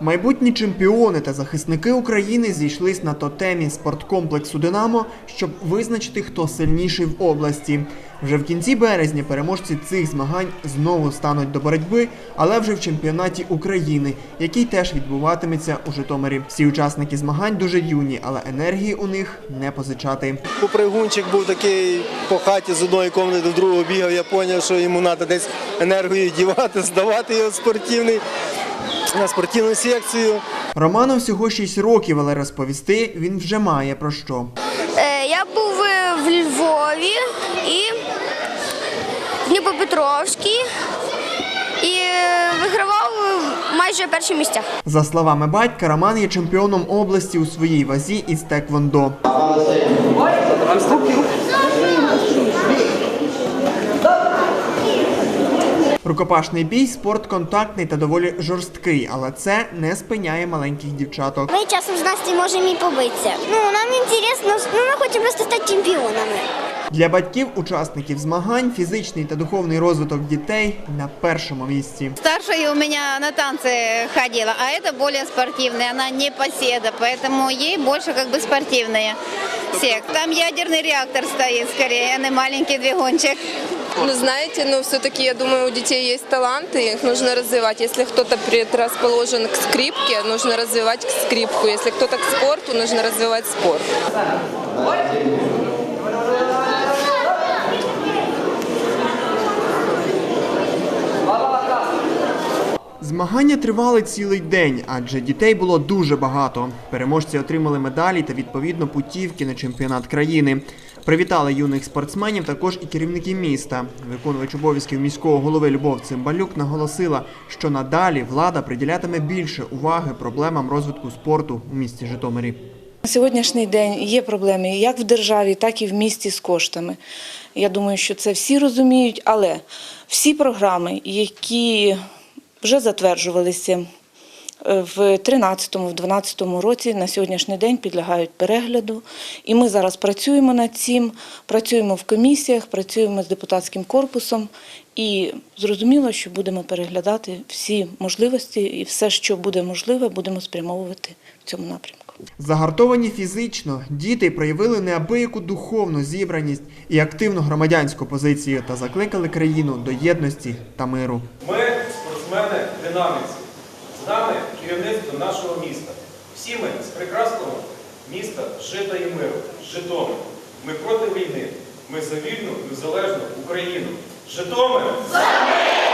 Майбутні чемпіони та захисники України зійшлись на тотемі спорткомплексу Динамо, щоб визначити, хто сильніший в області. Вже в кінці березня переможці цих змагань знову стануть до боротьби, але вже в чемпіонаті України, який теж відбуватиметься у Житомирі. Всі учасники змагань дуже юні, але енергії у них не позичати. Попригунчик був такий по хаті з одної кімнати до другого бігав. Я зрозумів, що йому треба десь енергію дівати, здавати його спортивний, на спортивну секцію. Роману всього 6 років, але розповісти він вже має про що. Е, Я був е, в Львові і в Дніпропетровській і е, вигравав майже перші місця. За словами батька, Роман є чемпіоном області у своїй вазі із теквондо. Рукопашний бій спорт контактний та доволі жорсткий, але це не спиняє маленьких дівчаток. Ми часом з Настю можемо і побитися. Ну, нам інтересно, ну, ми хочемо стати чемпіонами. Для батьків учасників змагань фізичний та духовний розвиток дітей на першому місці. Старшая у меня на танцы ходила, а это более спортивная, она не поседа, поэтому ей больше как бы спортивные сек. Там ядерный реактор стоит скорее, а не маленький двигунчик. Ну, знаете, но все-таки, я думаю, у детей есть таланты, их нужно развивать. Если кто-то предрасположен к скрипке, нужно развивать скрипку. Если кто-то к спорту, нужно развивать спорт. Змагання тривали цілий день, адже дітей було дуже багато. Переможці отримали медалі та відповідно путівки на чемпіонат країни. Привітали юних спортсменів також і керівники міста. Виконувач обов'язків міського голови Любов Цимбалюк наголосила, що надалі влада приділятиме більше уваги проблемам розвитку спорту у місті Житомирі. На сьогоднішній день є проблеми як в державі, так і в місті з коштами. Я думаю, що це всі розуміють, але всі програми, які вже затверджувалися е, в 2013-2012 році, на сьогоднішній день підлягають перегляду. І ми зараз працюємо над цим, працюємо в комісіях, працюємо з депутатським корпусом. І зрозуміло, що будемо переглядати всі можливості і все, що буде можливе, будемо спрямовувати в цьому напрямку. Загартовані фізично, діти проявили неабияку духовну зібраність і активну громадянську позицію та закликали країну до єдності та миру. Ми спортсмени динаміці, З нами керівництво нашого міста. Всі ми з прекрасного міста жита і миру, Житомир. Ми проти війни. Ми за вільну, незалежну Україну. Житомир! За